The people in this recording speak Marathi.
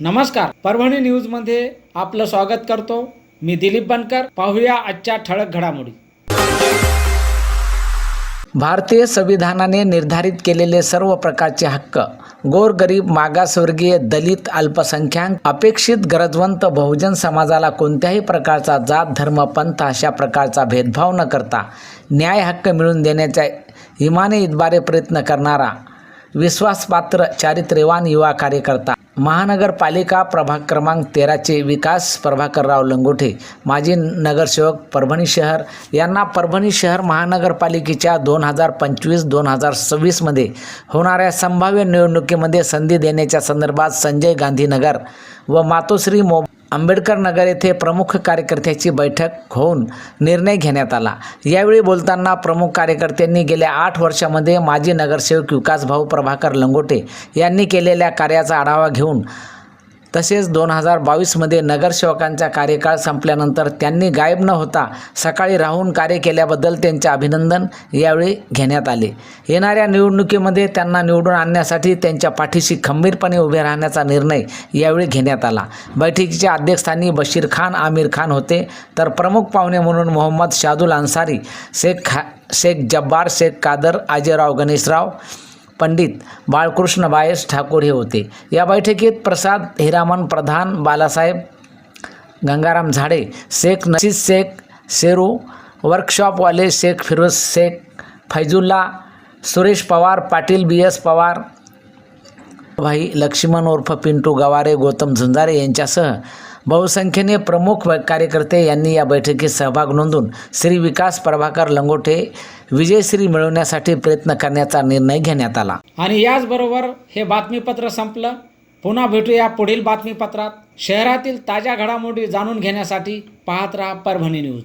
नमस्कार. परभणी न्यूजमध्ये आपलं स्वागत करतो. मी दिलीप बनकर. पाहूया आजच्या ठळक घडामोडी. भारतीय संविधानाने निर्धारित केलेले सर्व प्रकारचे हक्क गोरगरीब मागासवर्गीय दलित अल्पसंख्याक अपेक्षित गरजवंत बहुजन समाजाला कोणत्याही प्रकारचा जात धर्म पंथ अशा प्रकारचा भेदभाव न करता न्याय हक्क मिळवून देण्याच्या इमाने इतबारे प्रयत्न करणारा विश्वासपात्र चारित्र्यवान युवा कार्यकर्ता. महानगरपालिका प्रभाग क्रमांक तेराचे विकास प्रभाकरराव लंगोठे माजी नगरसेवक परभणी शहर. यांना परभणी शहर महानगरपालिकेच्या दोन हजार पंचवीस दोन हजार सव्वीसमध्ये होणाऱ्या संभाव्य निवडणुकीमध्ये संधी देण्याच्या संदर्भात संजय गांधीनगर व मातोश्री मो आंबेडकर नगर येथे प्रमुख कार्यकर्त्याची बैठक होऊन निर्णय घेण्यात आला. यावेळी बोलताना प्रमुख कार्यकर्त्यांनी गेल्या आठ वर्षामध्ये माजी नगरसेवक विकासभाऊ प्रभाकर लंगोटे यांनी केलेल्या कार्याचा आढावा घेऊन तसेच दोन हजार बावीसमध्ये नगरसेवकांचा कार्यकाळ संपल्यानंतर त्यांनी गायब न होता सकाळी राहून कार्य केल्याबद्दल त्यांचे अभिनंदन यावेळी घेण्यात आले. येणाऱ्या निवडणुकीमध्ये त्यांना निवडून आणण्यासाठी त्यांच्या पाठीशी खंबीरपणे उभे राहण्याचा निर्णय यावेळी घेण्यात आला. बैठकीच्या अध्यक्षस्थानी बशीर खान आमिर खान होते. तर प्रमुख पाहुणे म्हणून मोहम्मद शादुल अन्सारी शेख खा शेख जब्बार शेख कादर अजयराव गणेशराव पंडित बाळकृष्ण बायस ठाकूर हे होते. या बैठकीत प्रसाद हिरामन प्रधान बालासाहेब गंगाराम झाडे शेख नशीद शेख शेरू वर्कशॉपवाले शेख फिरोज शेख फैजुल्ला सुरेश पवार पाटील बी एस पवार भाई लक्ष्मण उर्फ पिंटू गवारे गौतम झुंजारे यांच्यासह बहुसंख्येने प्रमुख कार्यकर्ते यांनी या बैठकीत सहभाग नोंदून श्री विकास प्रभाकर लंगोटे विजयश्री मिळवण्यासाठी प्रयत्न करण्याचा निर्णय घेण्यात आला. आणि याचबरोबर हे बातमीपत्र संपलं. पुन्हा भेटूया पुढील बातमीपत्रात. शहरातील ताज्या घडामोडी जाणून घेण्यासाठी पाहत राहा परभणी न्यूज.